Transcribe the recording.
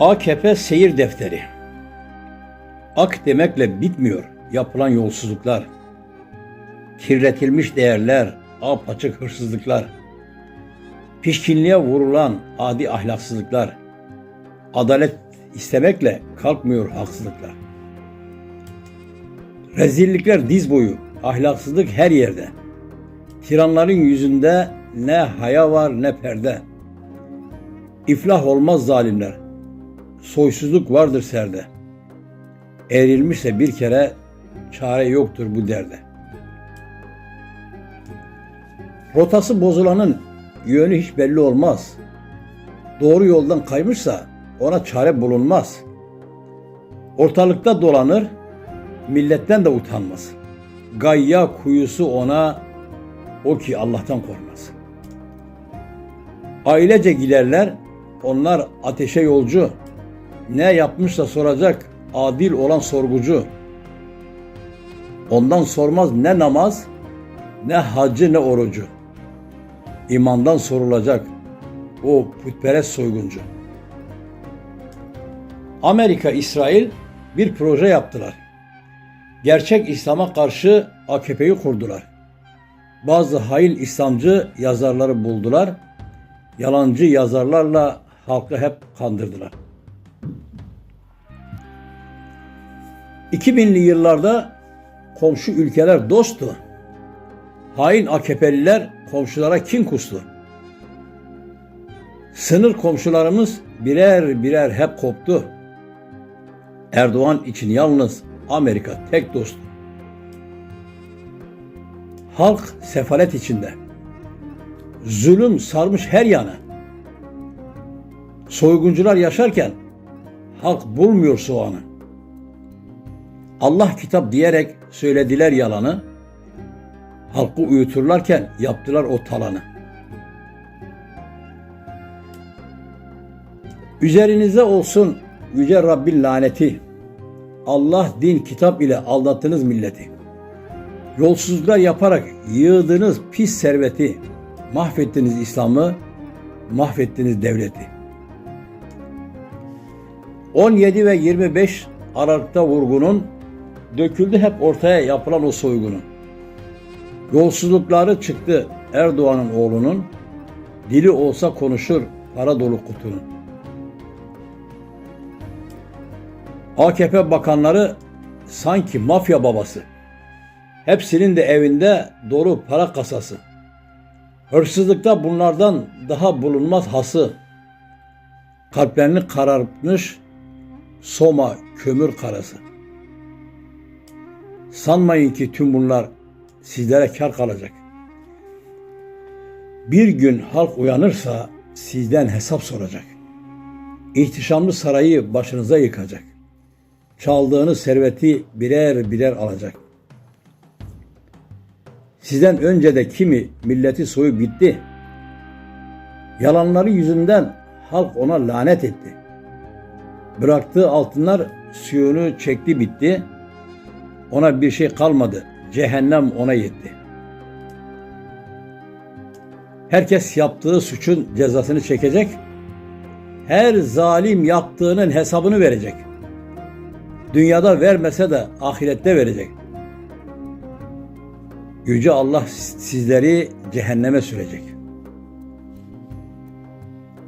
AKP seyir defteri. Ak demekle bitmiyor yapılan yolsuzluklar. Kirletilmiş değerler, apaçık hırsızlıklar. Pişkinliğe vurulan adi ahlaksızlıklar. Adalet istemekle kalkmıyor haksızlıklar. Rezillikler diz boyu, ahlaksızlık her yerde. Tiranların yüzünde ne haya var ne perde. İflah olmaz zalimler. Soysuzluk vardır serde. Erilmişse bir kere çare yoktur bu derde. Rotası bozulanın yönü hiç belli olmaz. Doğru yoldan kaymışsa ona çare bulunmaz. Ortalıkta dolanır, milletten de utanmaz. Gayya kuyusu ona o ki Allah'tan korkmaz. Ailece giderler, onlar ateşe yolcu. Ne yapmışsa soracak adil olan sorgucu. Ondan sormaz ne namaz, ne hacı ne orucu. İmandan sorulacak o putperest soyguncu. Amerika, İsrail bir proje yaptılar. Gerçek İslam'a karşı AKP'yi kurdular. Bazı hain İslamcı yazarları buldular. Yalancı yazarlarla halkı hep kandırdılar. 2000'li yıllarda komşu ülkeler dosttu. Hain AKP'liler komşulara kin kustu. Sınır komşularımız birer birer hep koptu. Erdoğan için yalnız Amerika tek dostu. Halk sefalet içinde. Zulüm sarmış her yana. Soyguncular yaşarken halk bulmuyor soğanı. Allah kitap diyerek söylediler yalanı. Halkı uyuturlarken yaptılar o talanı. Üzerinize olsun yüce Rabbin laneti. Allah din kitap ile aldattınız milleti. Yolsuzluklar yaparak yığdığınız pis serveti, mahvettiniz İslam'ı, mahvettiniz devleti. 17 ve 25 Aralık'ta vurgunun döküldü hep ortaya yapılan o soygunun. Yolsuzlukları çıktı Erdoğan'ın oğlunun, dili olsa konuşur para dolu kutunun. AKP bakanları sanki mafya babası. Hepsinin de evinde dolu para kasası. Hırsızlıkta bunlardan daha bulunmaz hası. Kalplerini karartmış Soma kömür karası. Sanmayın ki tüm bunlar sizlere kar kalacak. Bir gün halk uyanırsa sizden hesap soracak. İhtişamlı sarayı başınıza yıkacak. Çaldığınız serveti birer birer alacak. Sizden önce de kimi milleti soyu bitti. Yalanları yüzünden halk ona lanet etti. Bıraktığı altınlar suyunu çekti bitti. Ona bir şey kalmadı. Cehennem ona yetti. Herkes yaptığı suçun cezasını çekecek. Her zalim yaptığının hesabını verecek. Dünyada vermese de ahirette verecek. Yüce Allah sizleri cehenneme sürecek.